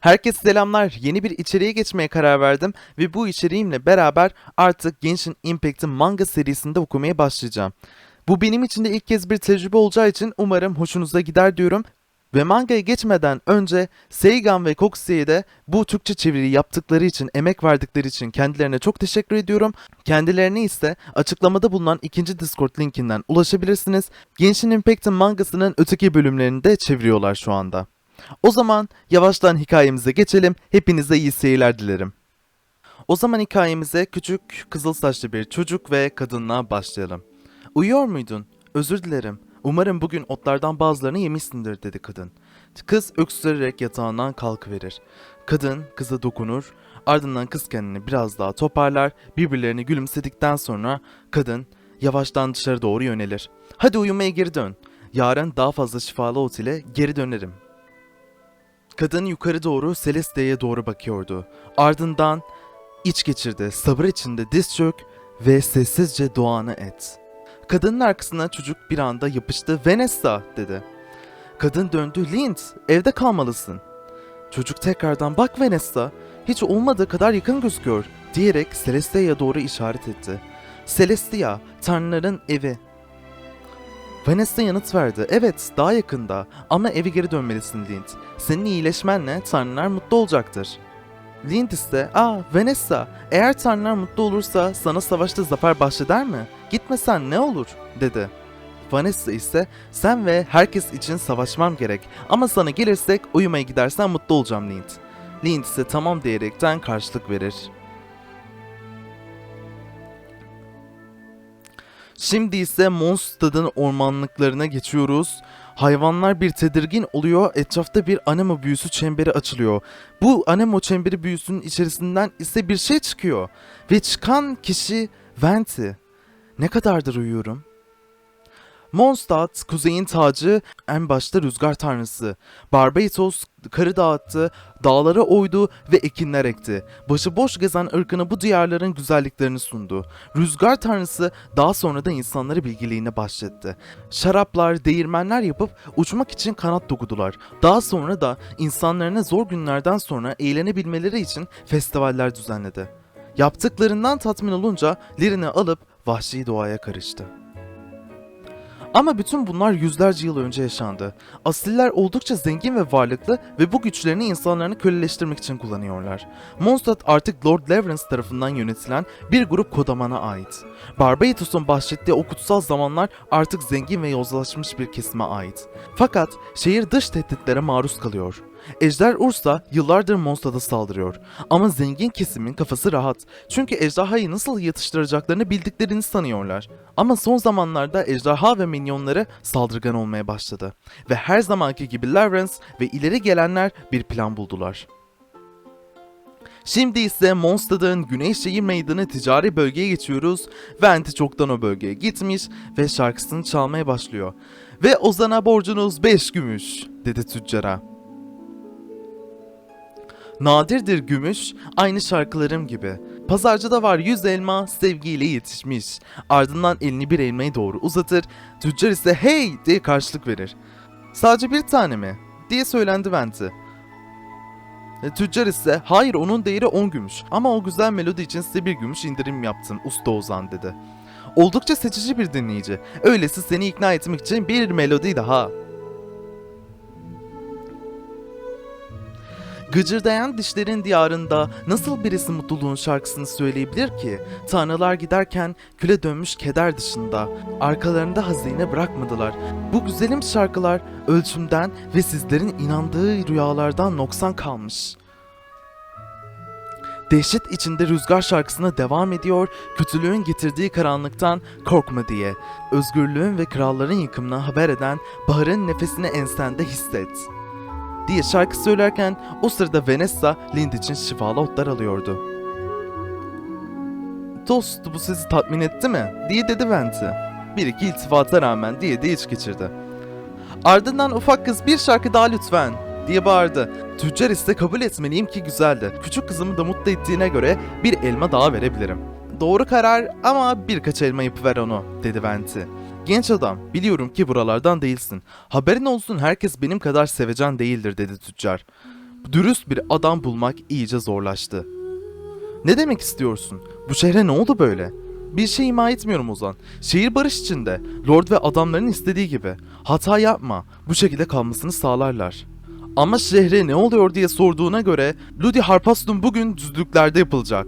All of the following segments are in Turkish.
Herkese selamlar. Yeni bir içeriğe geçmeye karar verdim ve bu içeriğimle beraber artık Genshin Impact'in manga serisinde okumaya başlayacağım. Bu benim için de ilk kez bir tecrübe olacağı için umarım hoşunuza gider diyorum. Ve mangaya geçmeden önce Seigan ve Kokuse'ye de bu Türkçe çeviriyi yaptıkları için, emek verdikleri için kendilerine çok teşekkür ediyorum. Kendilerine ise açıklamada bulunan ikinci Discord linkinden ulaşabilirsiniz. Genshin Impact'in mangasının öteki bölümlerini de çeviriyorlar şu anda. O zaman yavaştan hikayemize geçelim. Hepinize iyi seyirler dilerim. O zaman hikayemize küçük kızıl saçlı bir çocuk ve kadınla başlayalım. Uyuyor muydun? Özür dilerim. Umarım bugün otlardan bazılarını yemişsindir dedi kadın. Kız öksürerek yatağından kalkıverir. Kadın kıza dokunur, ardından kız kendini biraz daha toparlar, birbirlerini gülümsedikten sonra kadın yavaştan dışarı doğru yönelir. Hadi uyumaya geri dön. Yarın daha fazla şifalı ot ile geri dönerim. Kadın yukarı doğru Celeste'ye doğru bakıyordu. Ardından iç geçirdi, sabır içinde diz çök ve sessizce duanı et. Kadının arkasına çocuk bir anda yapıştı. Vanessa dedi. Kadın döndü. Lind, evde kalmalısın. Çocuk tekrardan bak Vanessa, hiç olmadığı kadar yakın gözüküyor diyerek Celestia'ya doğru işaret etti. Celestia, tanrıların evi. Vanessa yanıt verdi. Evet, daha yakında ama eve geri dönmelisin Lind. Senin iyileşmenle tanrılar mutlu olacaktır. Lind ise, ''Aa Vanessa, eğer tanrılar mutlu olursa sana savaşta zafer bahşeder mi? Gitmesen ne olur?'' dedi. Vanessa ise, ''Sen ve herkes için savaşmam gerek ama sana gelirsek uyumaya gidersen mutlu olacağım Lind.'' Lind ise tamam diyerekten karşılık verir. Şimdi ise Mondstadt'ın ormanlıklarına geçiyoruz. Hayvanlar bir tedirgin oluyor. Etrafta bir anemo büyüsü çemberi açılıyor. Bu anemo çemberi büyüsünün içerisinden ise bir şey çıkıyor. Ve çıkan kişi Venti. Ne kadardır uyuyorum? Mondstadt, kuzeyin tacı, en başta rüzgar tanrısı. Barbatos karı dağıttı, dağlara oydu ve ekinler ekti. Başıboş gezen ırkına bu diyarların güzelliklerini sundu. Rüzgar tanrısı daha sonra da insanları bilgiliğine başlattı. Şaraplar, değirmenler yapıp uçmak için kanat dokudular. Daha sonra da insanlarına zor günlerden sonra eğlenebilmeleri için festivaller düzenledi. Yaptıklarından tatmin olunca Lirin'i alıp vahşi doğaya karıştı. Ama bütün bunlar yüzlerce yıl önce yaşandı. Asiller oldukça zengin ve varlıklı ve bu güçlerini insanlarını köleleştirmek için kullanıyorlar. Mondstadt artık Lord Leverance tarafından yönetilen bir grup kodamana ait. Barbatus'un bahsettiği o kutsal zamanlar artık zengin ve yozlaşmış bir kesime ait. Fakat şehir dış tehditlere maruz kalıyor. Ejder Ursa yıllardır Mondstadt'a saldırıyor. Ama zengin kesimin kafası rahat. Çünkü ejderhayı nasıl yatıştıracaklarını bildiklerini sanıyorlar. Ama son zamanlarda ejderha ve minyonları saldırgan olmaya başladı. Ve her zamanki gibi Lawrence ve ileri gelenler bir plan buldular. Şimdi ise Mondstadt'ın Güneyşehir Meydanı ticari bölgeye geçiyoruz. Venti çoktan o bölgeye gitmiş ve şarkısını çalmaya başlıyor. Ve Ozan'a borcunuz 5 gümüş dedi tüccara. Nadirdir gümüş, aynı şarkılarım gibi. Pazarcıda var yüz elma, sevgiyle yetişmiş. Ardından elini bir elmaya doğru uzatır, tüccar ise hey diye karşılık verir. Sadece bir tane mi? diye söylendi Venti. E, Tüccar ise hayır onun değeri 10 gümüş ama o güzel melodi için size bir gümüş indirim yaptım usta Ozan dedi. Oldukça seçici bir dinleyici. Öylesi seni ikna etmek için bir melodi daha. Gıcırdayan dişlerin diyarında nasıl birisi mutluluğun şarkısını söyleyebilir ki? Tanrılar giderken küle dönmüş keder dışında. Arkalarında hazine bırakmadılar. Bu güzelim şarkılar ölçümden ve sizlerin inandığı rüyalardan noksan kalmış. Dehşet içinde rüzgar şarkısına devam ediyor, kötülüğün getirdiği karanlıktan korkma diye. Özgürlüğün ve kralların yıkımına haber eden baharın nefesini ensende hisset.'' Diye şarkı söylerken o sırada Vanessa Lind için şifalı otlar alıyordu. Dost bu sizi tatmin etti mi? diye dedi Venti. Bir iki iltifata rağmen diye de iç geçirdi. Ardından ufak kız bir şarkı daha lütfen diye bağırdı. Tüccar ise kabul etmeliyim ki güzeldi. Küçük kızımı da mutlu ettiğine göre bir elma daha verebilirim. Doğru karar ama birkaç elma yapıver onu dedi Venti. Genç adam, biliyorum ki buralardan değilsin. Haberin olsun herkes benim kadar sevecen değildir dedi tüccar. dürüst bir adam bulmak iyice zorlaştı. Ne demek istiyorsun? Bu şehre ne oldu böyle? Bir şey ima etmiyorum Ozan. Şehir barış içinde. Lord ve adamların istediği gibi. Hata yapma. Bu şekilde kalmasını sağlarlar. Ama şehre ne oluyor diye sorduğuna göre Ludi Harpastum bugün düzlüklerde yapılacak.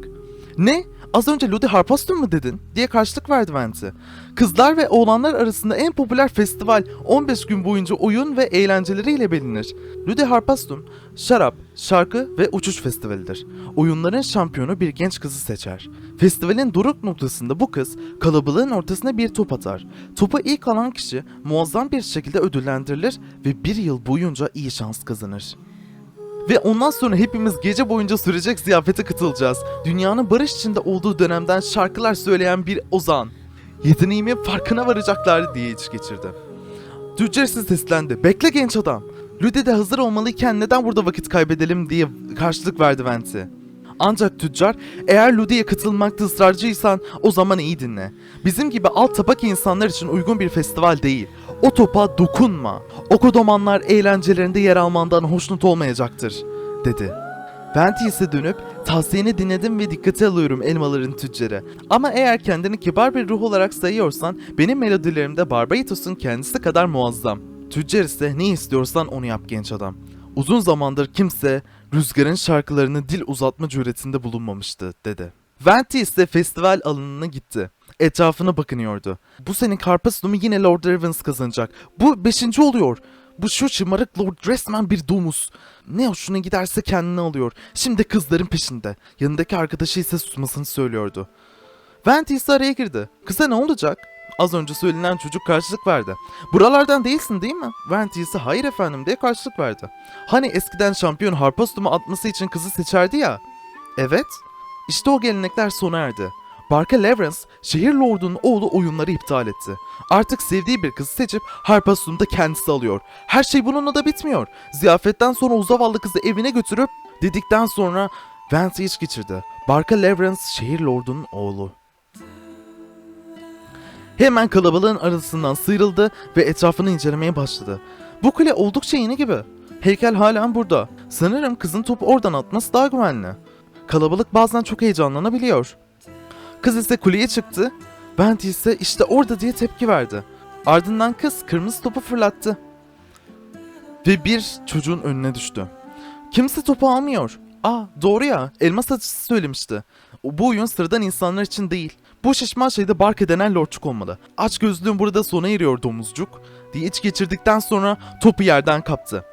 Ne? Az önce Ludi Harpastum mu dedin? diye karşılık verdi Venti. Kızlar ve oğlanlar arasında en popüler festival 15 gün boyunca oyun ve eğlenceleriyle bilinir. Ludi Harpastum, şarap, şarkı ve uçuş festivalidir. Oyunların şampiyonu bir genç kızı seçer. Festivalin doruk noktasında bu kız kalabalığın ortasına bir top atar. Topu ilk alan kişi muazzam bir şekilde ödüllendirilir ve bir yıl boyunca iyi şans kazanır. Ve ondan sonra hepimiz gece boyunca sürecek ziyafete katılacağız. Dünyanın barış içinde olduğu dönemden şarkılar söyleyen bir ozan. Yeteneğimin farkına varacaklar diye iç geçirdi. Tüccarsı seslendi. Bekle genç adam. Lüde de hazır olmalıyken neden burada vakit kaybedelim diye karşılık verdi Venti. Ancak tüccar eğer Ludi'ye katılmakta ısrarcıysan o zaman iyi dinle. Bizim gibi alt tabaka insanlar için uygun bir festival değil. O topa dokunma. O kodomanlar eğlencelerinde yer almandan hoşnut olmayacaktır, dedi. Venti ise dönüp tavsiyeni dinledim ve dikkate alıyorum elmaların tüccarı. Ama eğer kendini kibar bir ruh olarak sayıyorsan benim melodilerimde Barbaitos'un kendisi kadar muazzam. Tüccar ise ne istiyorsan onu yap genç adam. Uzun zamandır kimse rüzgarın şarkılarını dil uzatma cüretinde bulunmamıştı dedi. Venti ise festival alanına gitti. Etrafına bakınıyordu. Bu senin Karpasum'u yine Lord Ravens kazanacak. Bu beşinci oluyor. Bu şu şımarık Lord resmen bir domuz. Ne hoşuna giderse kendini alıyor. Şimdi kızların peşinde. Yanındaki arkadaşı ise susmasını söylüyordu. Venti ise araya girdi. Kıza ne olacak? Az önce söylenen çocuk karşılık verdi. Buralardan değilsin değil mi? Venti ise hayır efendim diye karşılık verdi. Hani eskiden şampiyon Harpastum'u atması için kızı seçerdi ya. Evet. İşte o gelenekler sona erdi. Barka Lawrence, şehir lordunun oğlu oyunları iptal etti. Artık sevdiği bir kızı seçip Harpastum'u da kendisi alıyor. Her şey bununla da bitmiyor. Ziyafetten sonra o zavallı kızı evine götürüp dedikten sonra Vance iç geçirdi. Barka Lawrence şehir lordunun oğlu. Hemen kalabalığın arasından sıyrıldı ve etrafını incelemeye başladı. Bu kule oldukça yeni gibi. Heykel halen burada. Sanırım kızın topu oradan atması daha güvenli. Kalabalık bazen çok heyecanlanabiliyor. Kız ise kuleye çıktı. Venti ise işte orada diye tepki verdi. Ardından kız kırmızı topu fırlattı. Ve bir çocuğun önüne düştü. Kimse topu almıyor. Aa doğru ya elma satıcısı söylemişti. Bu oyun sıradan insanlar için değil. Bu şişman şeyde Barka denen lordçuk olmalı. Aç gözlüğün burada sona eriyor domuzcuk diye iç geçirdikten sonra topu yerden kaptı.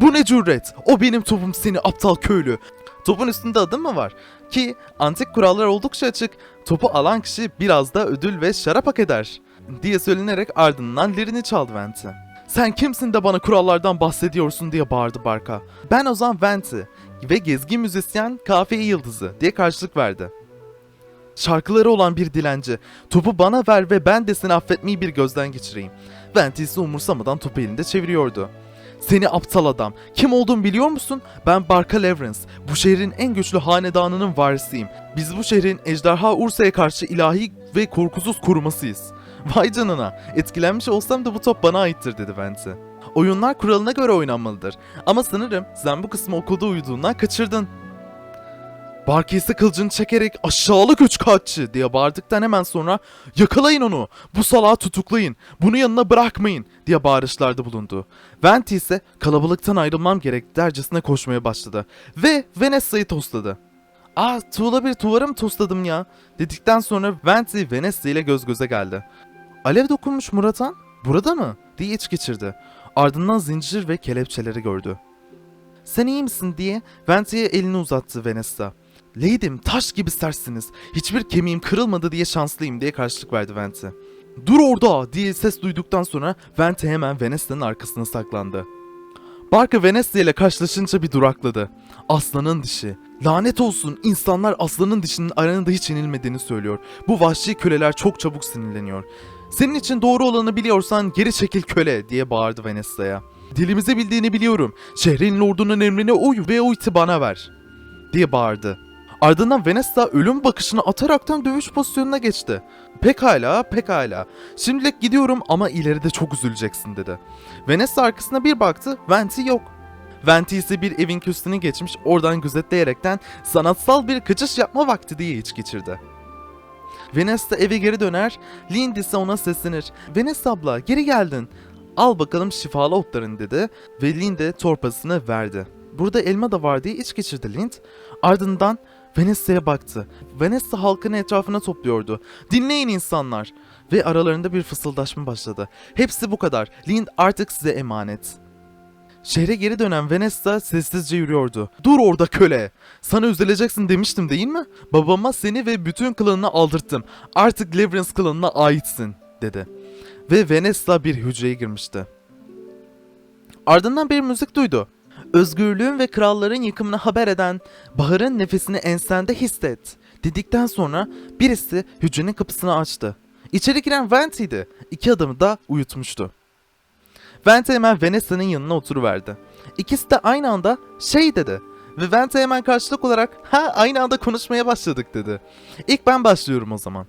Bu ne cüret? O benim topum seni aptal köylü. Topun üstünde adım mı var? Ki antik kurallar oldukça açık. Topu alan kişi biraz da ödül ve şarap hak eder. Diye söylenerek ardından lirini çaldı Venti. Sen kimsin de bana kurallardan bahsediyorsun diye bağırdı Barka. Ben Ozan Venti ve gezgin müzisyen Kafiye Yıldızı diye karşılık verdi. Şarkıları olan bir dilenci. Topu bana ver ve ben de seni affetmeyi bir gözden geçireyim. Venti ise umursamadan topu elinde çeviriyordu. Seni aptal adam. Kim olduğumu biliyor musun? Ben Barka Lawrence. Bu şehrin en güçlü hanedanının varisiyim. Biz bu şehrin ejderha Ursa'ya karşı ilahi ve korkusuz korumasıyız. Vay canına. Etkilenmiş olsam da bu top bana aittir dedi Venti. Oyunlar kuralına göre oynanmalıdır. Ama sanırım sen bu kısmı okulda uyuduğundan kaçırdın. Barkey ise kılıcını çekerek aşağılık üç kaççı diye bağırdıktan hemen sonra yakalayın onu bu salağı tutuklayın bunu yanına bırakmayın diye bağırışlarda bulundu. Venti ise kalabalıktan ayrılmam gerek dercesine koşmaya başladı ve Vanessa'yı tosladı. Aa tuğla bir duvara mı tosladım ya dedikten sonra Venti Vanessa ile göz göze geldi. Alev dokunmuş Muratan burada mı diye iç geçirdi. Ardından zincir ve kelepçeleri gördü. Sen iyi misin diye Venti'ye elini uzattı Vanessa. Lady'm taş gibi sertsiniz. Hiçbir kemiğim kırılmadı diye şanslıyım diye karşılık verdi Venti. Dur orada diye ses duyduktan sonra Venti hemen Vanessa'nın arkasına saklandı. Barka Vanessa ile karşılaşınca bir durakladı. Aslanın dişi. Lanet olsun insanlar aslanın dişinin aranında hiç yenilmediğini söylüyor. Bu vahşi köleler çok çabuk sinirleniyor. Senin için doğru olanı biliyorsan geri çekil köle diye bağırdı Vanessa'ya. Dilimizi bildiğini biliyorum. Şehrin lordunun emrine uy ve o iti bana ver. Diye bağırdı. Ardından Vanessa ölüm bakışını ataraktan dövüş pozisyonuna geçti. Pekala, pekala. Şimdilik gidiyorum ama ileride çok üzüleceksin dedi. Vanessa arkasına bir baktı, Venti yok. Venti ise bir evin küstünü geçmiş oradan gözetleyerekten sanatsal bir kaçış yapma vakti diye iç geçirdi. Vanessa eve geri döner, Lindy ise ona seslenir. Vanessa abla geri geldin. Al bakalım şifalı otların dedi ve Lindy torbasını verdi. Burada elma da var diye iç geçirdi Lind. Ardından Vanessa'ya baktı. Vanessa halkını etrafına topluyordu. Dinleyin insanlar. Ve aralarında bir fısıldaşma başladı. Hepsi bu kadar. Lind artık size emanet. Şehre geri dönen Vanessa sessizce yürüyordu. Dur orada köle. Sana üzüleceksin demiştim değil mi? Babama seni ve bütün klanını aldırttım. Artık Leverance klanına aitsin dedi. Ve Vanessa bir hücreye girmişti. Ardından bir müzik duydu. Özgürlüğün ve kralların yıkımını haber eden Bahar'ın nefesini ensende hisset dedikten sonra birisi hücrenin kapısını açtı. İçeri giren Venty'di. İki adamı da uyutmuştu. Vente hemen Vanessa'nın yanına oturuverdi. İkisi de aynı anda şey dedi. Ve Vente hemen karşılık olarak ha aynı anda konuşmaya başladık dedi. İlk ben başlıyorum o zaman.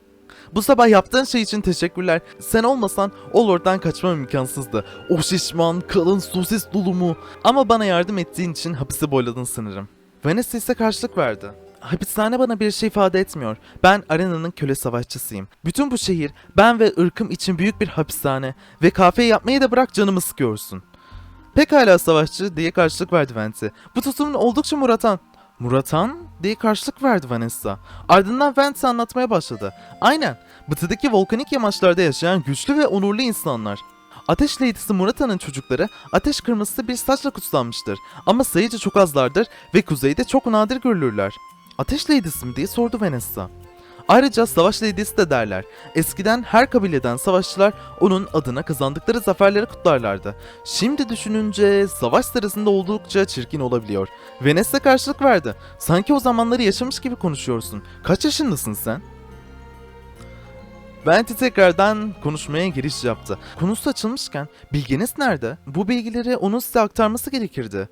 Bu sabah yaptığın şey için teşekkürler. Sen olmasan o lorddan kaçmam imkansızdı. O şişman, kalın sosis dolumu. Ama bana yardım ettiğin için hapisi boyladın sanırım. Vanessa ise karşılık verdi. Hapishane bana bir şey ifade etmiyor. Ben arenanın köle savaşçısıyım. Bütün bu şehir ben ve ırkım için büyük bir hapishane ve kahve yapmayı da bırak canımı sıkıyorsun. Pekala savaşçı diye karşılık verdi Vance. Bu tutumun oldukça Muratan. Muratan diye karşılık verdi Vanessa. Ardından Vance anlatmaya başladı. Aynen. Batıdaki volkanik yamaçlarda yaşayan güçlü ve onurlu insanlar. Ateş Lady'si Murata'nın çocukları ateş kırmızısı bir saçla kutsanmıştır. Ama sayıca çok azlardır ve kuzeyde çok nadir görülürler. Ateş Lady'si mi diye sordu Vanessa. Ayrıca Savaş Lady'si de derler. Eskiden her kabileden savaşçılar onun adına kazandıkları zaferleri kutlarlardı. Şimdi düşününce savaş sırasında oldukça çirkin olabiliyor. Vanessa karşılık verdi. Sanki o zamanları yaşamış gibi konuşuyorsun. Kaç yaşındasın sen? Venti tekrardan konuşmaya giriş yaptı. Konusu açılmışken bilginiz nerede? Bu bilgileri onun size aktarması gerekirdi.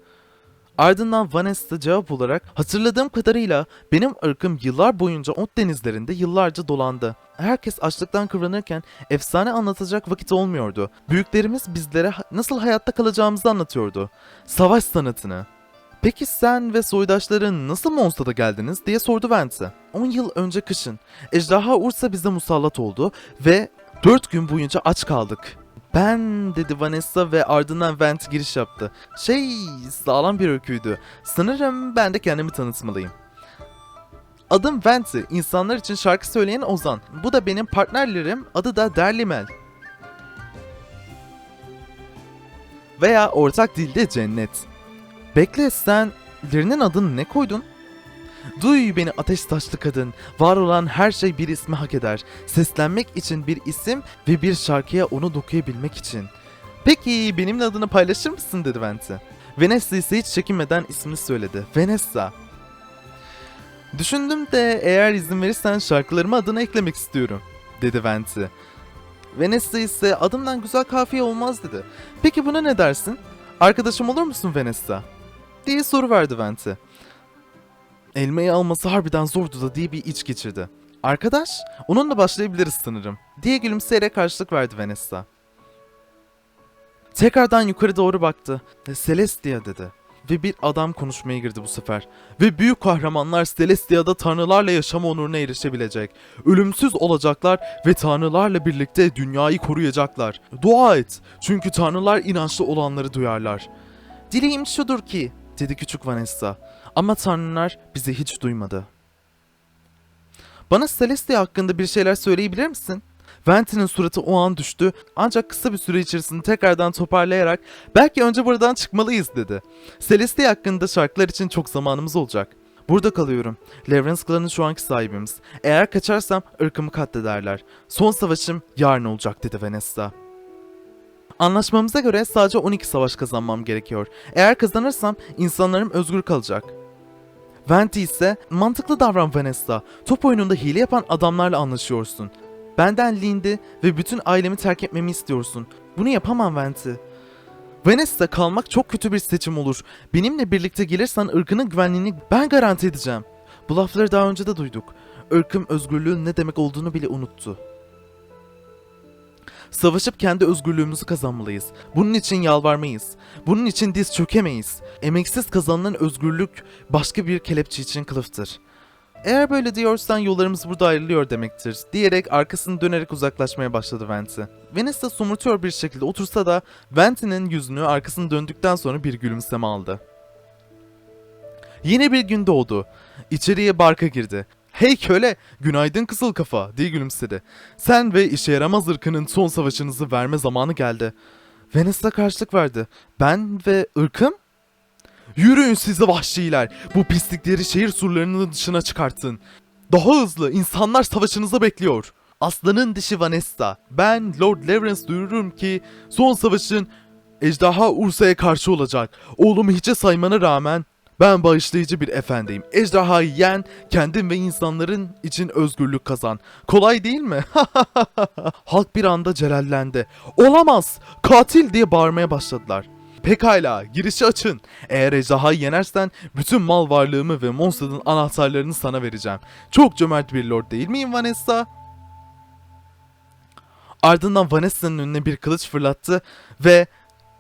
Ardından Vanessa cevap olarak hatırladığım kadarıyla benim ırkım yıllar boyunca ot denizlerinde yıllarca dolandı. Herkes açlıktan kıvranırken efsane anlatacak vakit olmuyordu. Büyüklerimiz bizlere nasıl hayatta kalacağımızı anlatıyordu. Savaş sanatını. Peki sen ve soydaşların nasıl Mondstadt'a geldiniz diye sordu Vance. 10 yıl önce kışın. Ejderha Ursa bize musallat oldu ve 4 gün boyunca aç kaldık. Ben dedi Vanessa ve ardından Vent giriş yaptı. Şey sağlam bir öyküydü. Sanırım ben de kendimi tanıtmalıyım. Adım Vent'i. İnsanlar için şarkı söyleyen Ozan. Bu da benim partnerlerim. Adı da Derlimel. Veya ortak dilde Cennet. Bekle sen birinin adını ne koydun? Duy beni ateş taşlı kadın. Var olan her şey bir ismi hak eder. Seslenmek için bir isim ve bir şarkıya onu dokuyabilmek için. Peki benimle adını paylaşır mısın dedi Vente. Vanessa ise hiç çekinmeden ismini söyledi. Vanessa. Düşündüm de eğer izin verirsen şarkılarıma adını eklemek istiyorum dedi Vente. Vanessa ise adımdan güzel kafiye olmaz dedi. Peki buna ne dersin? Arkadaşım olur musun Vanessa? diye soru verdi Vente. Elmayı alması harbiden zordu da diye bir iç geçirdi. Arkadaş, onunla başlayabiliriz sanırım diye gülümseyerek karşılık verdi Vanessa. Tekrardan yukarı doğru baktı. ve Celestia dedi. Ve bir adam konuşmaya girdi bu sefer. Ve büyük kahramanlar Celestia'da tanrılarla yaşam onuruna erişebilecek. Ölümsüz olacaklar ve tanrılarla birlikte dünyayı koruyacaklar. Dua et. Çünkü tanrılar inançlı olanları duyarlar. Dileğim şudur ki, dedi küçük Vanessa. Ama tanrılar bizi hiç duymadı. Bana Celestia hakkında bir şeyler söyleyebilir misin? Venty'nin suratı o an düştü ancak kısa bir süre içerisinde tekrardan toparlayarak belki önce buradan çıkmalıyız dedi. Celestia hakkında şarkılar için çok zamanımız olacak. Burada kalıyorum. Leverance klanı şu anki sahibimiz. Eğer kaçarsam ırkımı katlederler. Son savaşım yarın olacak dedi Vanessa. Anlaşmamıza göre sadece 12 savaş kazanmam gerekiyor. Eğer kazanırsam insanlarım özgür kalacak. Venti ise mantıklı davran Vanessa. Top oyununda hile yapan adamlarla anlaşıyorsun. Benden Lindy ve bütün ailemi terk etmemi istiyorsun. Bunu yapamam Venti. Vanessa kalmak çok kötü bir seçim olur. Benimle birlikte gelirsen ırkının güvenliğini ben garanti edeceğim. Bu lafları daha önce de duyduk. Irkım özgürlüğün ne demek olduğunu bile unuttu. Savaşıp kendi özgürlüğümüzü kazanmalıyız. Bunun için yalvarmayız. Bunun için diz çökemeyiz. Emeksiz kazanılan özgürlük başka bir kelepçe için kılıftır. Eğer böyle diyorsan yollarımız burada ayrılıyor demektir diyerek arkasını dönerek uzaklaşmaya başladı Venti. Vanessa somurtuyor bir şekilde otursa da Venti'nin yüzünü arkasını döndükten sonra bir gülümseme aldı. Yine bir gün doğdu. İçeriye barka girdi. Hey köle, günaydın kızıl kafa diye gülümsedi. Sen ve işe yaramaz ırkının son savaşınızı verme zamanı geldi. Vanessa karşılık verdi. Ben ve ırkım? Yürüyün sizi vahşiler. Bu pislikleri şehir surlarının dışına çıkartın. Daha hızlı insanlar savaşınızı bekliyor. Aslanın dişi Vanessa. Ben Lord Lawrence duyururum ki son savaşın Ejderha Ursa'ya karşı olacak. Oğlumu hiçe saymana rağmen ben bağışlayıcı bir efendiyim. Ejderhayı yen, kendin ve insanların için özgürlük kazan. Kolay değil mi? Halk bir anda celallendi. Olamaz! Katil diye bağırmaya başladılar. Pekala, girişi açın. Eğer ejderhayı yenersen bütün mal varlığımı ve Monster'ın anahtarlarını sana vereceğim. Çok cömert bir lord değil miyim Vanessa? Ardından Vanessa'nın önüne bir kılıç fırlattı ve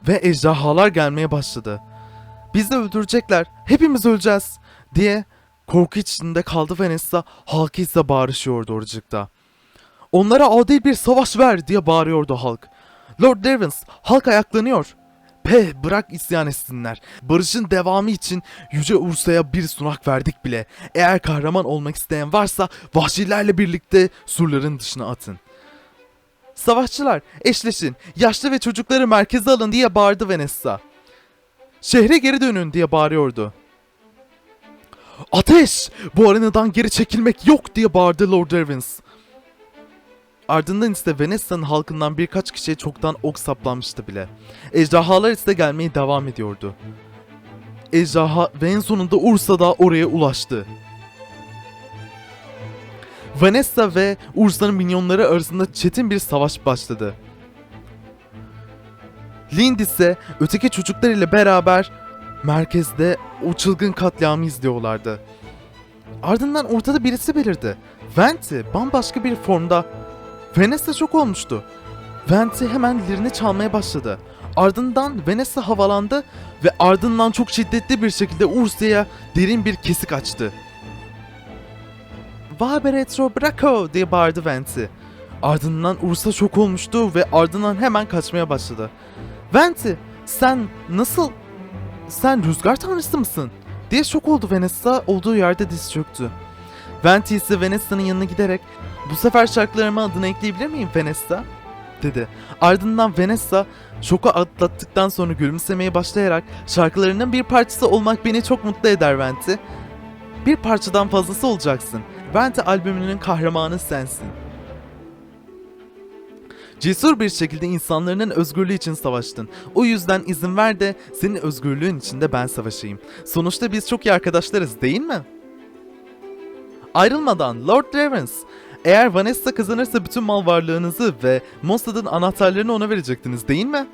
ve ejderhalar gelmeye başladı. Bizi öldürecekler, hepimiz öleceğiz diye korku içinde kaldı Vanessa, halkı ise bağırışıyordu oracıkta. Onlara adil bir savaş ver diye bağırıyordu halk. Lord Devons, halk ayaklanıyor. Pe bırak isyan etsinler. Barışın devamı için Yüce Ursa'ya bir sunak verdik bile. Eğer kahraman olmak isteyen varsa vahşilerle birlikte surların dışına atın. Savaşçılar eşleşin, yaşlı ve çocukları merkeze alın diye bağırdı Vanessa. Şehre geri dönün diye bağırıyordu. Ateş! Bu arenadan geri çekilmek yok diye bağırdı Lord Evans. Ardından ise Vanessa'nın halkından birkaç kişiye çoktan ok saplanmıştı bile. Ejderhalar ise gelmeye devam ediyordu. Ejderha ve en sonunda Ursa da oraya ulaştı. Vanessa ve Ursa'nın minyonları arasında çetin bir savaş başladı. Lind ise öteki çocuklar ile beraber merkezde o çılgın katliamı izliyorlardı. Ardından ortada birisi belirdi. Venti bambaşka bir formda. Vanessa çok olmuştu. Venti hemen lirini çalmaya başladı. Ardından Vanessa havalandı ve ardından çok şiddetli bir şekilde Ursa'ya derin bir kesik açtı. Vaber retro brako diye bağırdı Venti. Ardından Ursa şok olmuştu ve ardından hemen kaçmaya başladı. Venti sen nasıl... Sen rüzgar tanrısı mısın? diye şok oldu Vanessa olduğu yerde diz çöktü. Venti ise Vanessa'nın yanına giderek bu sefer şarkılarıma adını ekleyebilir miyim Vanessa? dedi. Ardından Vanessa şoku atlattıktan sonra gülümsemeye başlayarak şarkılarının bir parçası olmak beni çok mutlu eder Venti. Bir parçadan fazlası olacaksın. Venti albümünün kahramanı sensin. Cesur bir şekilde insanların özgürlüğü için savaştın. O yüzden izin ver de senin özgürlüğün için de ben savaşayım. Sonuçta biz çok iyi arkadaşlarız değil mi? Ayrılmadan Lord Drevens, eğer Vanessa kazanırsa bütün mal varlığınızı ve Mossad'ın anahtarlarını ona verecektiniz değil mi?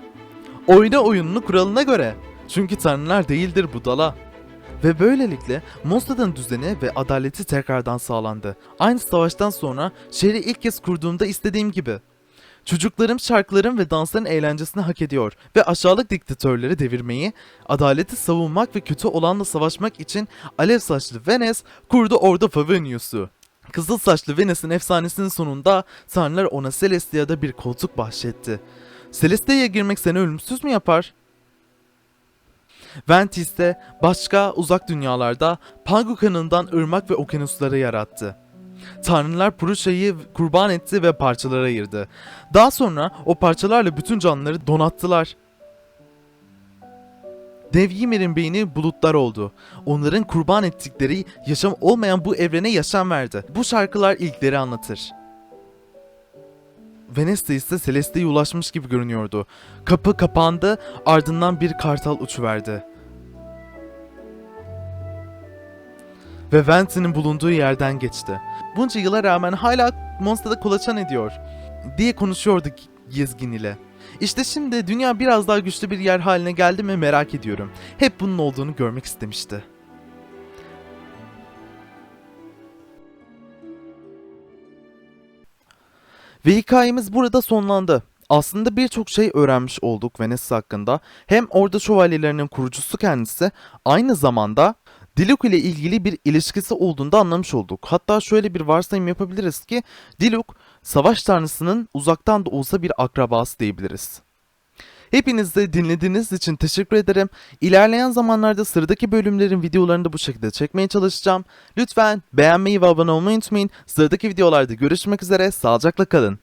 Oyna oyununu kuralına göre. Çünkü tanrılar değildir budala. Ve böylelikle Mossad'ın düzeni ve adaleti tekrardan sağlandı. Aynı savaştan sonra şehri ilk kez kurduğumda istediğim gibi. Çocuklarım şarkılarım ve dansların eğlencesini hak ediyor ve aşağılık diktatörleri devirmeyi, adaleti savunmak ve kötü olanla savaşmak için alev saçlı Venes kurdu orada Favonius'u. Kızıl saçlı Venus'un efsanesinin sonunda tanrılar ona Celestia'da bir koltuk bahşetti. Celestia'ya girmek seni ölümsüz mü yapar? Ventis de başka uzak dünyalarda Pangu kanından ırmak ve okyanusları yarattı. Tanrılar Purusha'yı kurban etti ve parçalara ayırdı. Daha sonra o parçalarla bütün canlıları donattılar. Dev Ymir'in beyni bulutlar oldu. Onların kurban ettikleri yaşam olmayan bu evrene yaşam verdi. Bu şarkılar ilkleri anlatır. Venesta ise Celeste'ye ulaşmış gibi görünüyordu. Kapı kapandı, ardından bir kartal uçuverdi. Ve Venti'nin bulunduğu yerden geçti. Bunca yıla rağmen hala Monster'da kolaçan ediyor diye konuşuyordu Gezgin ile. İşte şimdi dünya biraz daha güçlü bir yer haline geldi mi merak ediyorum. Hep bunun olduğunu görmek istemişti. Ve hikayemiz burada sonlandı. Aslında birçok şey öğrenmiş olduk Venice hakkında. Hem orada şövalyelerinin kurucusu kendisi aynı zamanda Diluc ile ilgili bir ilişkisi olduğunu da anlamış olduk. Hatta şöyle bir varsayım yapabiliriz ki Diluc savaş tanrısının uzaktan da olsa bir akrabası diyebiliriz. Hepiniz de dinlediğiniz için teşekkür ederim. İlerleyen zamanlarda sıradaki bölümlerin videolarını da bu şekilde çekmeye çalışacağım. Lütfen beğenmeyi ve abone olmayı unutmayın. Sıradaki videolarda görüşmek üzere. Sağlıcakla kalın.